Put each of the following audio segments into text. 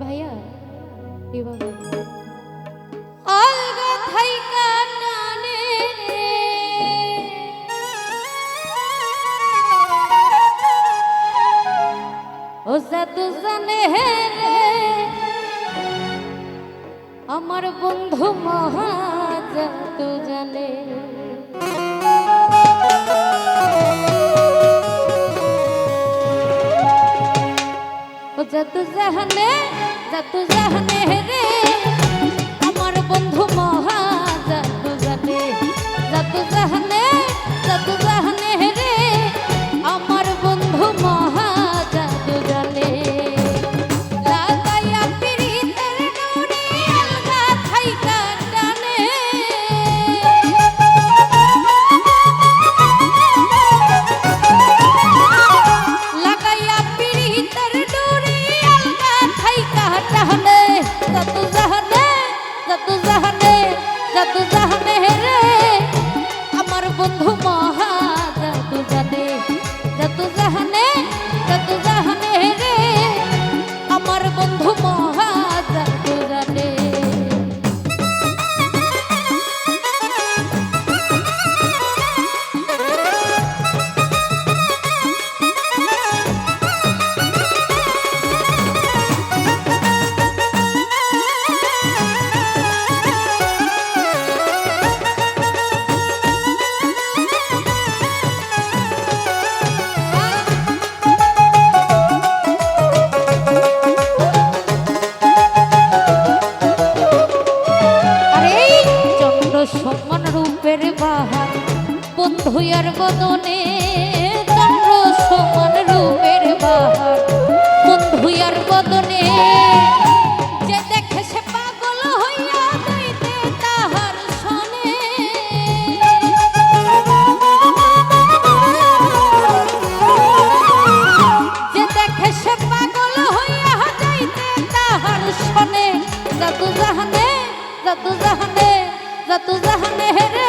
ভাইয়া এভাবে অলগা থাইকা টানে ও জাদু জানে রে, আমার বন্ধু মহা জাদু জানে। ও জাদু জাহানে জাদু জাহানে জাহানে জাদু জাহানে রে। আমার বন্ধু মহা জাদু। জানে জাদু জাহানে জাদু জাহানে বন্ধু বদনে চন্দ্র সমান রূপের বাহার। বন্ধু আর বদনে, যে দেখে সে পাগল হইয়া যাইতে তাহার শোনে যে দেখে সে পাগল হইয়া যাইতে তাহার শোনে জাদু জাহানে জাদু জাহানে জাদু জাহানে রে।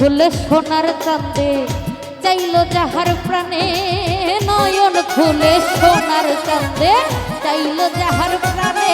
খুলে সোনার চাঁদে চাইল যাহার প্রাণে নয়ন খুলে। সোনার চাঁদে চাইল যাহার প্রাণে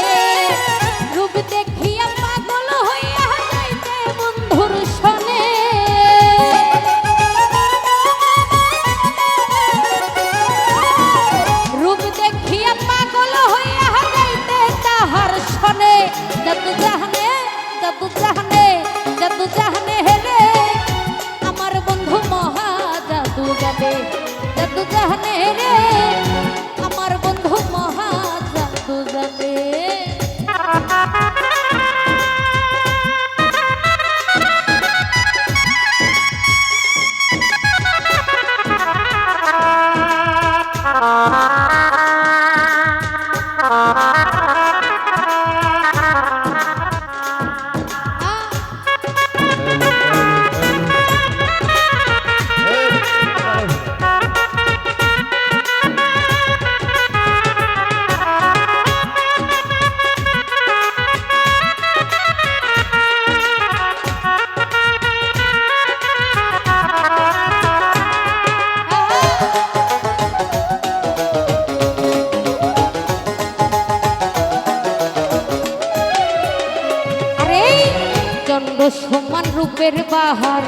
চন্দ্র সমান রূপের বাহার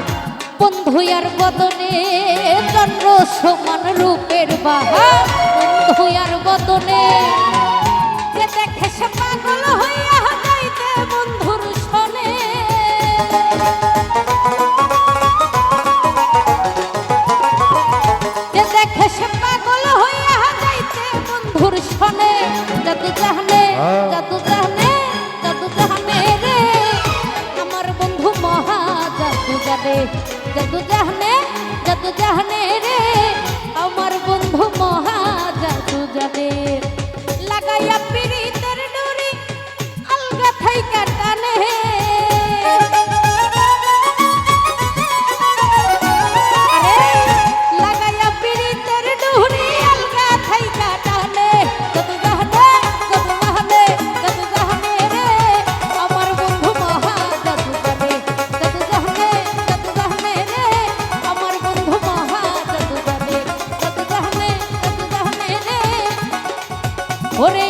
বন্ধু আর বদনে চন্দ্র সমান রূপের বাহার বন্ধু আর বদনে। যে দেখে সে পাগল হইয়া যাইতে বন্ধুর শোনে যে দেখে সে পাগল হইয়া যাইতে বন্ধুর শোনে যত জাহনে। रे। जद जहने जद जहने रे। Corre